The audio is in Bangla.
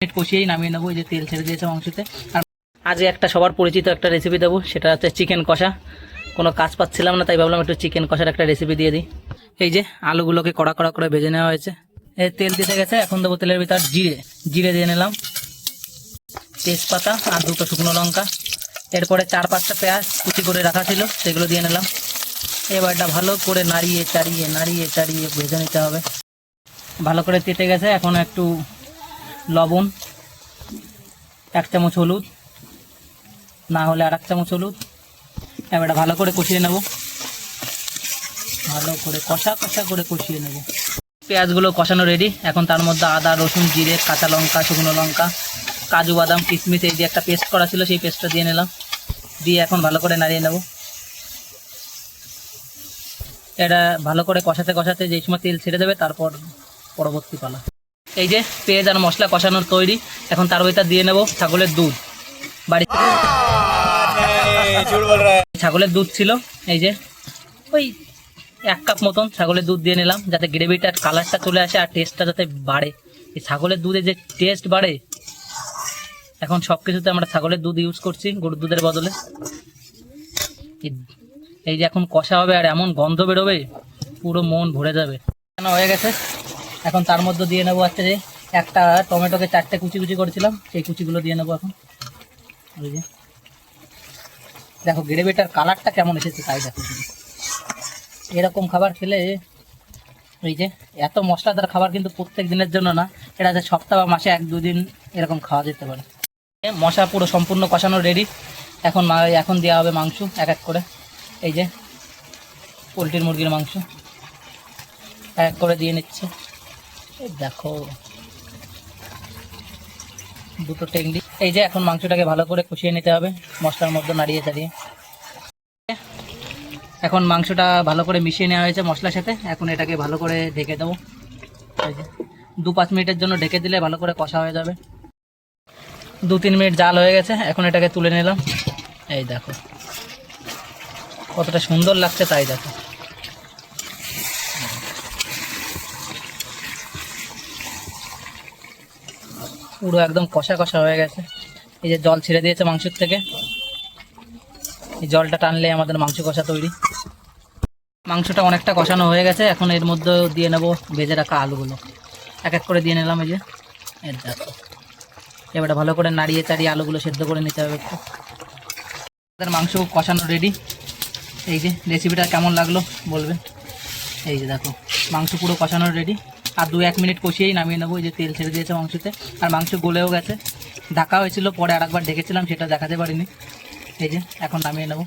মিনিট কষিয়েই নামিয়ে নেব যে তেল ছেড়ে দিয়েছে মাংসতে। আর আজ একটা সবার পরিচিত একটা রেসিপি দেবো, সেটা হচ্ছে চিকেন কষা। কোনো কাজ পাচ্ছিলাম না, তাই ভাবলাম একটু চিকেন কষার একটা রেসিপি দিয়ে দিই। এই যে আলুগুলোকে কড়া কড়া করে ভেজে নেওয়া হয়েছে। এই তেল দিতে গেছে, এখন দেবো তেলের ভিতর জিরে। জিরে দিয়ে নিলাম তেজপাতা আর দুটো শুকনো লঙ্কা। এরপরে চার পাঁচটা পেঁয়াজ কুচি করে রাখা ছিল, সেগুলো দিয়ে নিলাম। এবারটা ভালো করে নাড়িয়ে, চাড়িয়ে নাড়িয়ে, চাড়িয়ে ভেজে নিতে হবে। ভালো করে তেতে গেছে, এখন একটু লবণ, এক চামচ হলুদ, না হলে আর এক চামচ হলুদ। এবারটা ভালো করে কষিয়ে নেব। ভালো করে কষা কষা করে কষিয়ে নেব। পেঁয়াজগুলো কষানো রেডি এখন তার মধ্যে আদা, রসুন, জিরে, কাঁচা লঙ্কা, শুকনো লঙ্কা, কাজু, বাদাম কিশমিশ এই যে একটা পেস্ট করা ছিল সেই পেস্টটা দিয়ে নিলাম। দিয়ে এখন ভালো করে নাড়িয়ে নেব। এটা ভালো করে কষাতে কষাতে যেই সময় তেল ছেড়ে দেবে তারপর পরবর্তী পালা। এই যে পেঁয়াজ আর মশলা কষানোর তৈরি। এখন তার ভিতর দিয়ে নেব ছাগলের দুধ। বাড়ি ছাগলের দুধ ছিল এই যে ওই এক কাপ মতন ছাগলের দুধ দিয়ে নিলাম যাতে গ্রেভিটার কালারটা চলে আসে আর টেস্টটা যাতে বাড়ে। এই ছাগলের দুধে যে টেস্ট বাড়ে এখন সব কিছুতে আমরা ছাগলের দুধ ইউজ করছি গরুর দুধের বদলে। এই- এই যে এখন কষা হবে আর এমন গন্ধ বেরোবে পুরো মন ভরে যাবে। কেন হয়ে গেছে। এখন তার মধ্যে দিয়ে নেব হচ্ছে যে একটা টমেটোকে চারটে কুচি কুচি করেছিলাম, সেই কুচিগুলো দিয়ে নেব এখন। ওই যে। দেখো, গ্রেভিটার কালারটা কেমন এসেছে তাই দেখো। এরকম খাবার খেলে এই যে, এত মশলাদার খাবার কিন্তু প্রত্যেক দিনের জন্য না, এটা যে সপ্তাহ বা মাসে এক দুদিন এরকম খাওয়া যেতে পারে। মশা পুরো সম্পূর্ণ কষানো রেডি এখন এখন দেওয়া হবে মাংস, এক এক করে। এই যে, পোলট্রির মুরগির মাংস, এক এক করে দিয়ে নিচ্ছে। দেখো। দুটো টেংলি এই যে এখন মাংসটাকে ভালো করে কষিয়ে নিতে হবে, মশলার মধ্যে নাড়িয়ে চাড়িয়ে। এখন মাংসটা ভালো করে মিশিয়ে নেওয়া হয়েছে মশলার সাথে। এখন এটাকে ভালো করে ঢেকে দেবো। দু পাঁচ মিনিটের জন্য ঢেকে দিলে ভালো করে কষা হয়ে যাবে। দু তিন মিনিট জাল হয়ে গেছে, এখন এটাকে তুলে নিলাম। এই দেখো, কতটা সুন্দর লাগছে তাই দেখো। পুরো একদম কষা কষা হয়ে গেছে। এই যে জল ছেড়ে দিয়েছে মাংসের থেকে। এই জলটা টানলে আমাদের মাংস কষা তৈরি। মাংসটা অনেকটা কষানো হয়ে গেছে। এখন এর মধ্যে দিয়ে নেব ভেজে রাখা আলুগুলো। এক এক করে দিয়ে নিলাম এই যে। এর দেখো। এবারে ভালো করে নাড়িয়ে চাড়িয়ে আলুগুলো সেদ্ধ করে নিতে হবে একটু। আমাদের মাংস কষানো রেডি এই যে রেসিপিটা কেমন লাগল বলবেন এই যে দেখো, মাংস পুরো কষানো রেডি আর দু এক মিনিট কষিয়েই নামিয়ে নেব, এই যে তেল ছেড়ে দিয়েছে মাংসতে। আর মাংস গলেও গেছে। ঢাকা হয়েছিল, পরে আরেকবার ডেকেছিলাম সেটা দেখাতে পারিনি। এই যে, এখন নামিয়ে নেব।